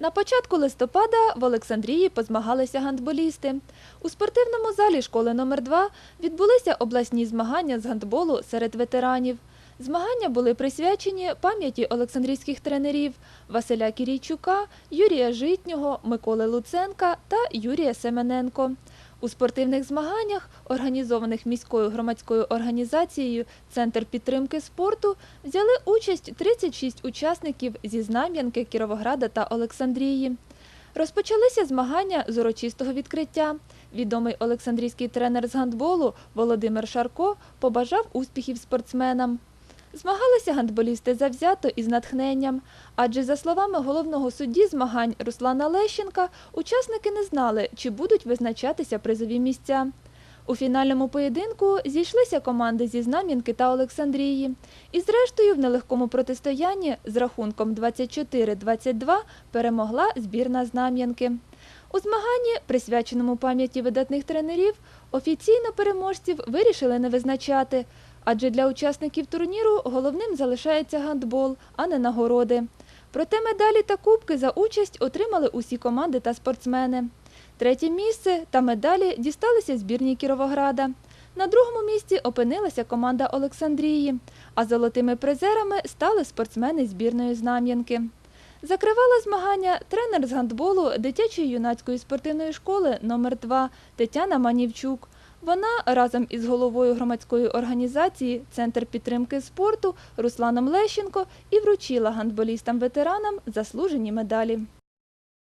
На початку листопада в Олександрії позмагалися гандболісти. У спортивному залі школи номер 2 відбулися обласні змагання з гандболу серед ветеранів. Змагання були присвячені пам'яті олександрійських тренерів Василя Кірійчука, Юрія Житнього, Миколи Луценка та Юрія Семененко. У спортивних змаганнях, організованих міською громадською організацією Центр підтримки спорту, взяли участь 36 учасників зі Знам'янки, Кіровограда та Олександрії. Розпочалися змагання з урочистого відкриття. Відомий олександрійський тренер з гандболу Володимир Шарко побажав успіхів спортсменам. Змагалися гандболісти завзято і з натхненням, адже, за словами головного судді змагань Руслана Лещенка, учасники не знали, чи будуть визначатися призові місця. У фінальному поєдинку зійшлися команди зі Знам'янки та Олександрії. І зрештою в нелегкому протистоянні з рахунком 24-22 перемогла збірна Знам'янки. У змаганні, присвяченому пам'яті видатних тренерів, офіційно переможців вирішили не визначати, адже для учасників турніру головним залишається гандбол, а не нагороди. Проте медалі та кубки за участь отримали усі команди та спортсмени. Третє місце та медалі дісталися збірній Кіровограда. На другому місці опинилася команда Олександрії, а золотими призерами стали спортсмени збірної Знам'янки. Закривала змагання тренер з гандболу дитячої юнацької спортивної школи номер 2 Тетяна Манівчук. Вона разом із головою громадської організації Центр підтримки спорту Русланом Лещенко і вручила гандболістам-ветеранам заслужені медалі.